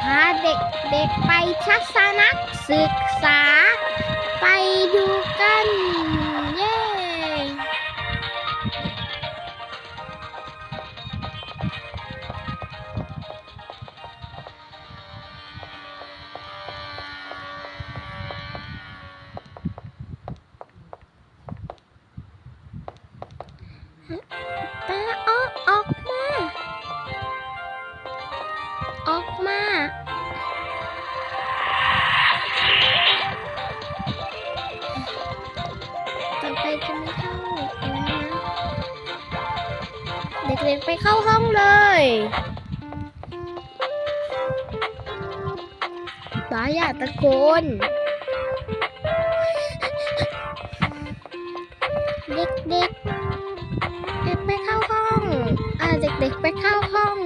พาเด็กๆไปทัศนศึกษา ไปดูกัน เย้ต เด็กไปเข้าห้องเลยบ้าอย่าตะโกน เด็กๆ เด็กไปเข้าห้อง อ่าเด็กๆไปเข้าห้อง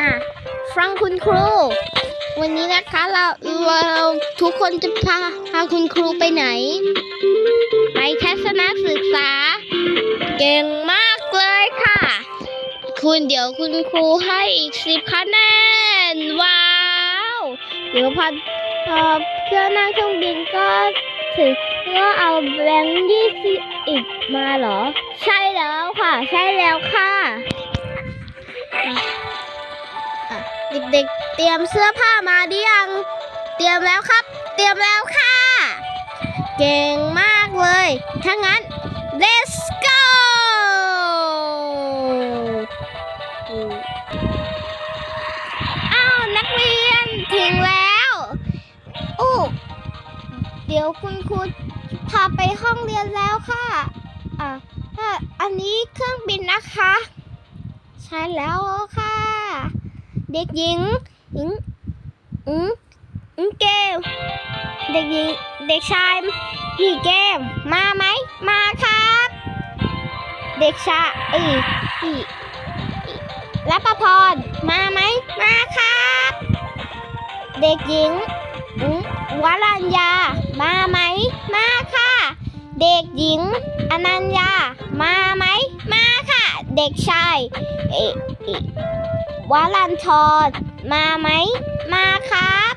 อะฟังคุณครู วันนี้นะคะเราเราทุกคนจะพาพาคุณครูไปไหน ไปทัศนศึกษา เก่งมากเลยค่ะ คุณเดี๋ยวคุณครูให้อีกสิบคะแนน ว้าว เดี๋ยวพอเอ่อเพื่อนั่งเครื่องบินก็ถือก็เอาแบงค์ยี่สิบอีกมาเหรอ ใช่แล้วค่ะ ใช่แล้วค่ะ เด็กๆ เตรียมเสื้อผ้ามาหรือยัง เตรียมแล้วครับ เตรียมแล้วค่ะ เก่งมากเลย ถ้างั้น let's go อ้าวนักเรียนถึงแล้วโอ้เดี๋ยวคุณครูพาไปห้องเรียนแล้วค่ะอะอันนี้เครื่องบินนะคะ ใช่แล้วค่ะ เด็กหญิงหญิงอืมอืมเกลเด็กหญิงเด็กชายพี่เกมมาไหมมาครับ เด็กชายเอ้ยพี่และประพรมาไหมมาครับ เด็กหญิงอืมวรัญญามาไหมมาค่ะ เด็กหญิง อนัญญามาไหมมาค่ะ เด็กชายเอะเอะ วรันทรมาไหม มาครับ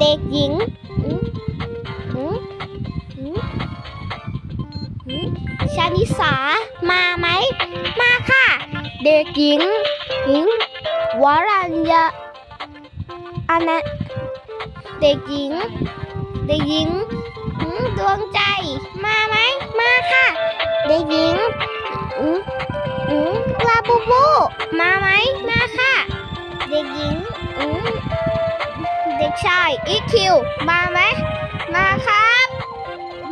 เด็กหญิงอืมอืมอืมชานิสา มาไหม มาค่ะ เด็กหญิงหญิงวรัญญาอันนะเด็กหญิง เด็กหญิง ดวงใจ มาไหม มาค่ะ เด็กหญิงอืมอืมลาบูบู มาไหม มาค่ะ เด็กหญิงอืมเด็กชายอีคิว มาไหม มาครับ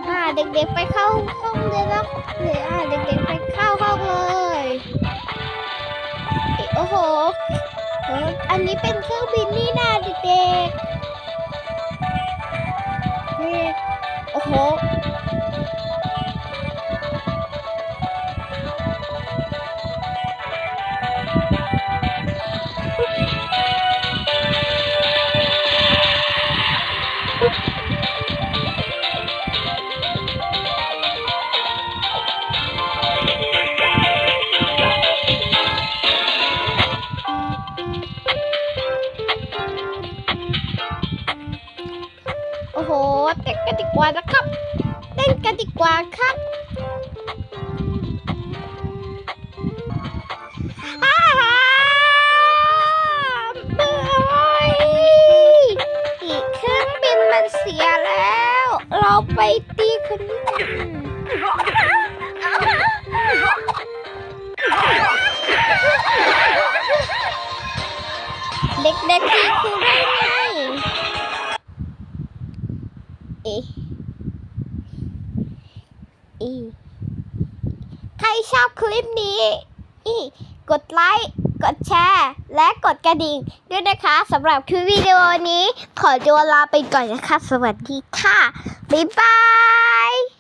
อ่าเด็กๆไปเข้าห้องเลยแล้วเดี๋ยวอ่าเด็กๆไปเข้าห้องเลยอ๊ะโอ้โหอออันนี้เป็นเครื่องบินนี่นาเด็กๆ โอ้โหเต้นกันดีกว่านะครับ เต้นกันดีกว่าครับ ไปตีคนนี้กันเด็กๆตีครูได้ไงเอะอีใครชอบคลิปนี้อีกดไลค์ กดแชร์ และกดกระดิ่ง ด้วยนะคะสำหรับคลิปวิดีโอนี้ ขอตัวลาไปก่อนนะคะ สวัสดีค่ะ บ๊ายบาย